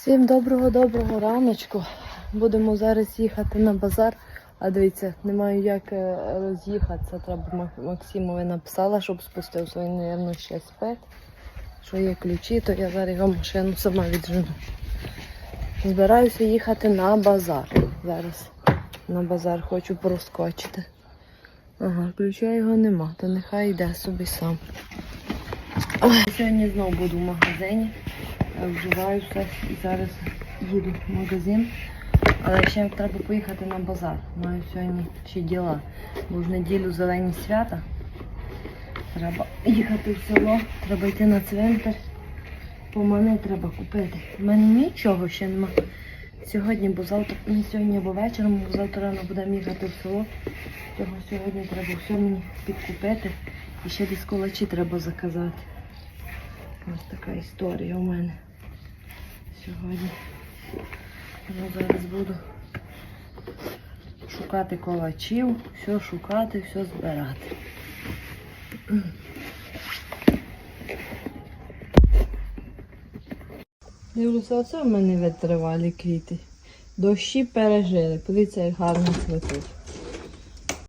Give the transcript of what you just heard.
Всім доброго-доброго раночку. Будемо зараз їхати на базар. А дивіться, не маю як е, роз'їхатися. Треба Мак- Максимові написала, щоб спустився. Він, мабуть, ще спить. Що є ключі, то я зараз його машину сама віджену. Збираюся їхати на базар. Зараз на базар хочу проскочити. Ага, ключа його нема, то нехай йде собі сам. Ой, Сьогодні знову буду в магазині. Я Вживаюся і зараз їду в магазин. Але ще треба поїхати на базар. Маю сьогодні ще діла. Бо в неділю зелені свята. Треба їхати в село, треба йти на цвинтар. Помани треба купити. У мене нічого ще нема. Сьогодні, бо завтра, не сьогодні або вечором, бо завтра рано будемо їхати в село. Того сьогодні треба все мені підкупити. І ще десь колачі треба заказати. Ось така історія у мене сьогодні. Я зараз буду шукати колачів, все шукати, все збирати. Дивлюся, оце в мене витривалі квіти. Дощі пережили. Подивіться, як гарно цвітуть.